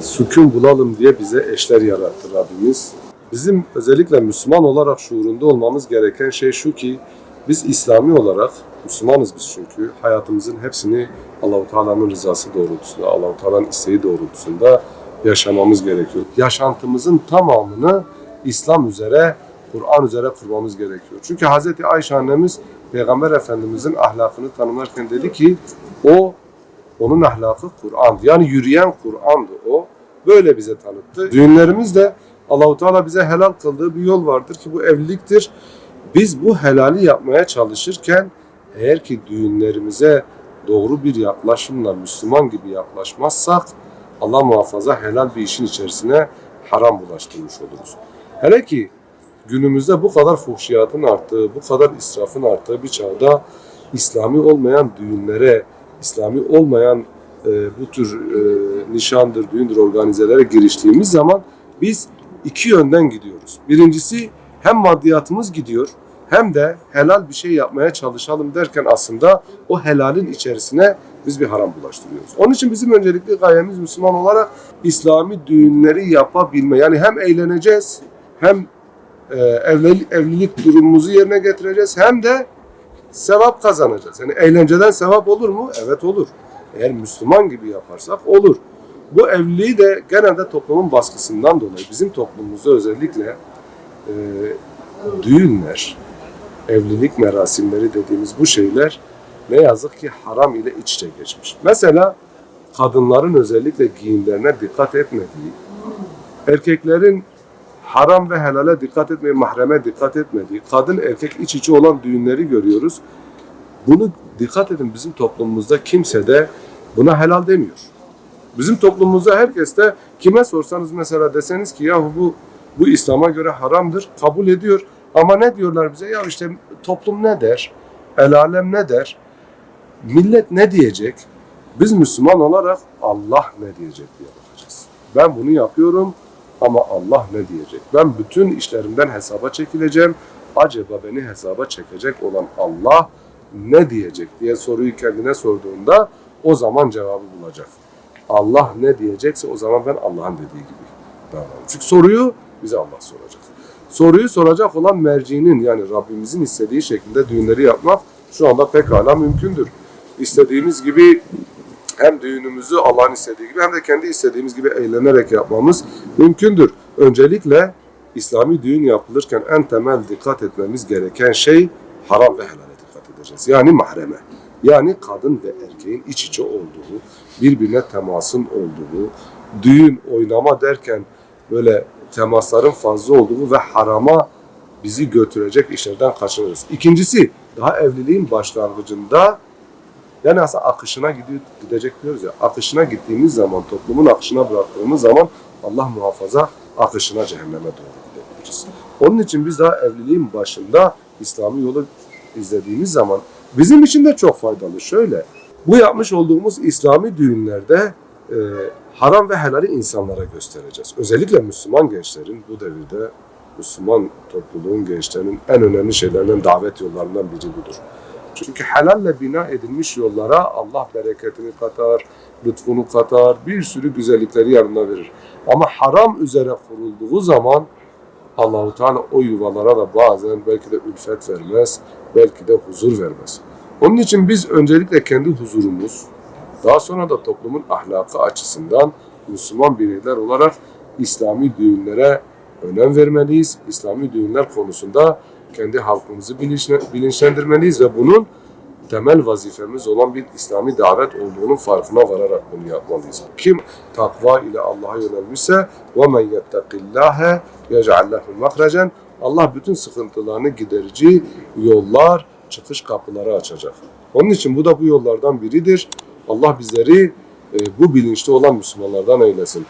sükun bulalım diye bize eşler yarattı Rabbimiz. Bizim özellikle Müslüman olarak şuurunda olmamız gereken şey şu ki biz İslami olarak Müslümanız biz çünkü hayatımızın hepsini Allahu Teala'nın rızası doğrultusunda, Allahu Teala'nın isteği doğrultusunda yaşamamız gerekiyor. Yaşantımızın tamamını İslam üzere, Kur'an üzere kurmamız gerekiyor. Çünkü Hz. Ayşe annemiz Peygamber Efendimizin ahlakını tanımlarken dedi ki o onun ahlakı Kur'an'dı. Yani yürüyen Kur'an'dı o. Böyle bize tanıttı. Düğünlerimiz de Allahu Teala bize helal kıldığı bir yol vardır ki bu evliliktir. Biz bu helali yapmaya çalışırken eğer ki düğünlerimize doğru bir yaklaşımla Müslüman gibi yaklaşmazsak Allah muhafaza helal bir işin içerisine haram bulaştırmış oluruz. Hele ki günümüzde bu kadar fuhşiyatın arttığı, bu kadar israfın arttığı bir çağda İslami olmayan düğünlere, İslami olmayan e, bu tür e, nişandır, düğündür organizelere giriştiğimiz zaman biz iki yönden gidiyoruz. Birincisi hem maddiyatımız gidiyor hem de helal bir şey yapmaya çalışalım derken aslında o helalin içerisine biz bir haram bulaştırıyoruz. Onun için bizim öncelikli gayemiz Müslüman olarak İslami düğünleri yapabilme. Yani hem eğleneceğiz hem e, evlilik, evlilik durumumuzu yerine getireceğiz hem de sevap kazanacağız. Yani eğlenceden sevap olur mu? Evet olur. Eğer Müslüman gibi yaparsak olur. Bu evliliği de genelde toplumun baskısından dolayı bizim toplumumuzda özellikle e, düğünler, evlilik merasimleri dediğimiz bu şeyler ne yazık ki haram ile iç içe geçmiş. Mesela kadınların özellikle giyimlerine dikkat etmediği, erkeklerin haram ve helale dikkat etmeyi, mahreme dikkat etmediği, kadın erkek iç içe olan düğünleri görüyoruz. Bunu dikkat edin bizim toplumumuzda kimse de buna helal demiyor. Bizim toplumumuzda herkes de kime sorsanız mesela deseniz ki yahu bu bu İslam'a göre haramdır kabul ediyor. Ama ne diyorlar bize? Ya işte toplum ne der? El alem ne der? Millet ne diyecek? Biz Müslüman olarak Allah ne diyecek diye bakacağız. Ben bunu yapıyorum ama Allah ne diyecek? Ben bütün işlerimden hesaba çekileceğim. Acaba beni hesaba çekecek olan Allah ne diyecek diye soruyu kendine sorduğunda o zaman cevabı bulacak. Allah ne diyecekse o zaman ben Allah'ın dediği gibi davranırım. Çünkü soruyu bize Allah soracak. Soruyu soracak olan mercinin yani Rabbimizin istediği şekilde düğünleri yapmak şu anda pekala mümkündür. İstediğimiz gibi hem düğünümüzü Allah'ın istediği gibi hem de kendi istediğimiz gibi eğlenerek yapmamız mümkündür. Öncelikle İslami düğün yapılırken en temel dikkat etmemiz gereken şey haram ve helale dikkat edeceğiz. Yani mahreme. Yani kadın ve erkeğin iç içe olduğu, birbirine temasın olduğu, düğün, oynama derken böyle temasların fazla olduğu ve harama bizi götürecek işlerden kaçınırız. İkincisi, daha evliliğin başlangıcında yani aslında akışına gidiyor, gidecek diyoruz ya. Akışına gittiğimiz zaman, toplumun akışına bıraktığımız zaman Allah muhafaza akışına cehenneme doğru gidebiliriz. Onun için biz daha evliliğin başında İslami yolu izlediğimiz zaman bizim için de çok faydalı. Şöyle, bu yapmış olduğumuz İslami düğünlerde e, haram ve helali insanlara göstereceğiz. Özellikle Müslüman gençlerin bu devirde Müslüman topluluğun gençlerinin en önemli şeylerinden davet yollarından biri budur. Çünkü helalle bina edilmiş yollara Allah bereketini katar, lütfunu katar, bir sürü güzellikleri yanına verir. Ama haram üzere kurulduğu zaman Allahu Teala o yuvalara da bazen belki de ülfet vermez, belki de huzur vermez. Onun için biz öncelikle kendi huzurumuz, daha sonra da toplumun ahlakı açısından Müslüman bireyler olarak İslami düğünlere önem vermeliyiz. İslami düğünler konusunda kendi halkımızı bilinçle- bilinçlendirmeliyiz ve bunun temel vazifemiz olan bir İslami davet olduğunun farkına vararak bunu yapmalıyız. Kim takva ile Allah'a yönelmişse وَمَنْ يَتَّقِ اللّٰهَ يَجْعَلْ لَهُ مَخْرَجًا Allah bütün sıkıntılarını giderici yollar, çıkış kapıları açacak. Onun için bu da bu yollardan biridir. Allah bizleri e, bu bilinçli olan Müslümanlardan eylesin.